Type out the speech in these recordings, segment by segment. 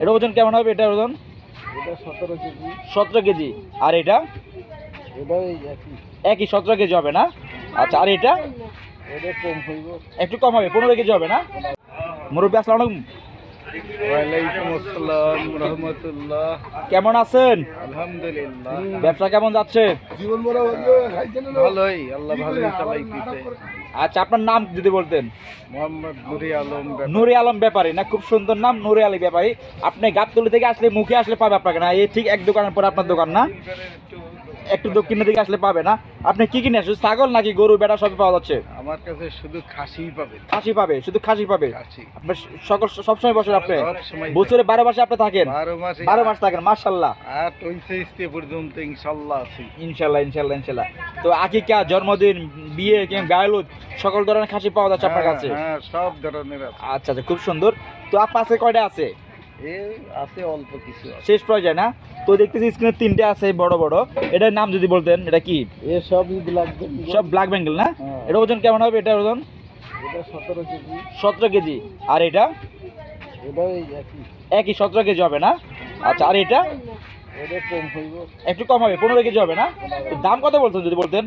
এটা ওজন কেমন হবে এটা ওজন? সতেরো কেজি। সতেরো কেজি। আর এটা? একই। সতেরো কেজি হবে না? আচ্ছা আর এটা? এটা কম হইব। একটু কম হবে পনেরো কেজি হবে না? মুরব্বী আসসালাম আলাইকুম। ওয়ালাইকুম আসসালাম রহমতুল্লাহ। কেমন আছেন? আলহামদুলিল্লাহ। ব্যবসা কেমন যাচ্ছে? ভালোই আল্লাহ ভালোই চালাইতেছে। আচ্ছা আপনার নাম যদি বলতেন। মোহাম্মদ নুরি আলম ব্যাপারী। আলম ব্যাপারী না খুব সুন্দর নাম নুরি আলী ব্যাপারী। আপনি গাবতলি থেকে আসলে মুখে আসলে পাবে আপনাকে না এই ঠিক এক দোকানের পর আপনার দোকান না? একটু দক্ষিণের দিকে আসলে পাবে না। আপনি কি কিনে শুধু ছাগল নাকি গরু বেটা সবই পাওয়া যাচ্ছে? আমার কাছে শুধু খাসিই পাবে। খাসি পাবে শুধু খাসি পাবে? খাসি। সকল সবসময় বছর আপনি। বছরে বারো মাসে আপনি থাকেন। বারো মাস থাকেন মার্শাল্লাহ আর টুইসে পর্যন্ত ইনশাল্লাহ আছি। ইনশাল্লাহ ইনশাল্লাহ ইনশাল্লাহ তো আকিকা জন্মদিন বিয়ে কিংবা গায়লুদ সকল ধরনের খাসি পাওয়া যাচ্ছে আপনার কাছে? হ্যাঁ, হ্যাঁ, সব ধরনের আচ্ছা আচ্ছা খুব সুন্দর। তো আপনার কাছে কয়টা আছে? আছে অল্প কিছু শেষ পর্যায়ে না? তো দেখতেছি স্ক্রিনে তিনটে আছে বড় বড়। এটার নাম যদি বলতেন এটা কি? এ সবই সব ব্ল্যাক বেঙ্গল না? হ্যাঁ। এটা ওজন কেমন হবে? এটা ওজন? এটা সতেরো কেজি। সতেরো কেজি। আর এটা? এটা একই। একই সতেরো কেজি হবে না? আচ্ছা আর এটা? একটু কম হবে পনেরো কেজি হবে না? দাম কত বলতেন যদি বলতেন?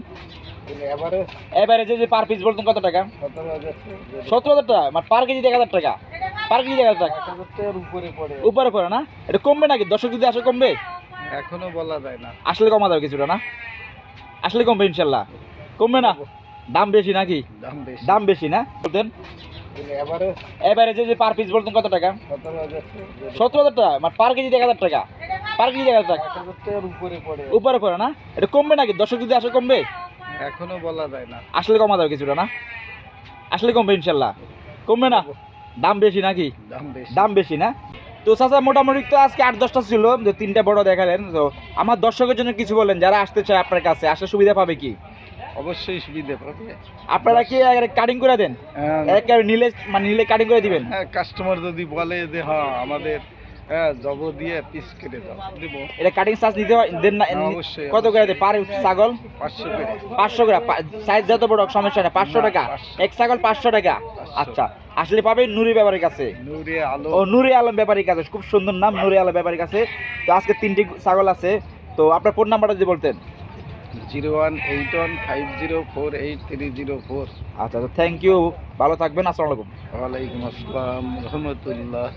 এবারে এবারে যে পার পিস বলতেন কত টাকা? সতেরো হাজার। সতেরো হাজার টাকা মানে পার কেজি এক হাজার টাকা। পার কেজি এক হাজার টাকা এক হাজার টাকার উপরে পড়ে। উপরে পড়ে না? এটা কমবে নাকি? দর্শক যদি আসে কমবে? এখনও বলা যায় না। আসলে কমা যাবে কিছুটা না? আসলে কমবে ইনশাল্লাহ। কমবে না? দাম বেশি নাকি? দাম বেশি। না? বলতেন। যে পার পিস বলতেন কত টাকা? সতেরো হাজার। টাকা? মানে পার কেজি এক হাজার টাকা। পার কেজি এক হাজার টাকা। উপরে পড়ে। উপরে পড়ে না? এটা কমবে নাকি? দর্শক যদি আসে কমবে? এখনও বলা যায় না। আসলে কমা যাবে কিছুটা না? আসলে কমবে ইনশাল্লাহ। কমবে না? দাম বেশি নাকি? দাম বেশি। না? তো চাচা মোটামুটি তো আজকে আট দশটা ছিল যে তিনটা বড় দেখালেন তো আমার দর্শকের জন্য কিছু বলেন যারা আসতে চায় আপনার কাছে আসলে সুবিধা পাবে কি? অবশ্যই সুবিধা পাবে। আপনারা কি কাটিং করে দেন? নিলে মানে নিলে কাটিং করে দিবেন? হ্যাঁ কাস্টমার যদি বলে যে হ্যাঁ আমাদের হ্যাঁ জব দিয়ে পিস কেটে দাও। দিব। এটা কাটিং চার্জ দিতে হয়- দেন না হ্যাঁ, অবশ্যই, কত করে দেয় পার ছাগল? পাঁচশো করে। পাঁচশো টাকা সাইজ যত বড় সমস্যা না পাঁচশো টাকা। এক ছাগল পাঁচশো টাকা। আচ্ছা। আসলে পাবে নুরি ব্যাপারের কাছে। ও নুরি আলম ব্যাপারীর কাছে। খুব সুন্দর নাম নুরি আলম ব্যাপারীর কাছে। তো আজকে তিনটি ছাগল আছে। তো আপনার ফোন নাম্বারটা যদি বলতেন। Zero one eight one five zero four eight three zero four. আচ্ছা থ্যাংক ইউ ভালো থাকবেন আসসালামু আলাইকুম। ওয়ালাইকুম আসসালাম রহমতুল্লাহ।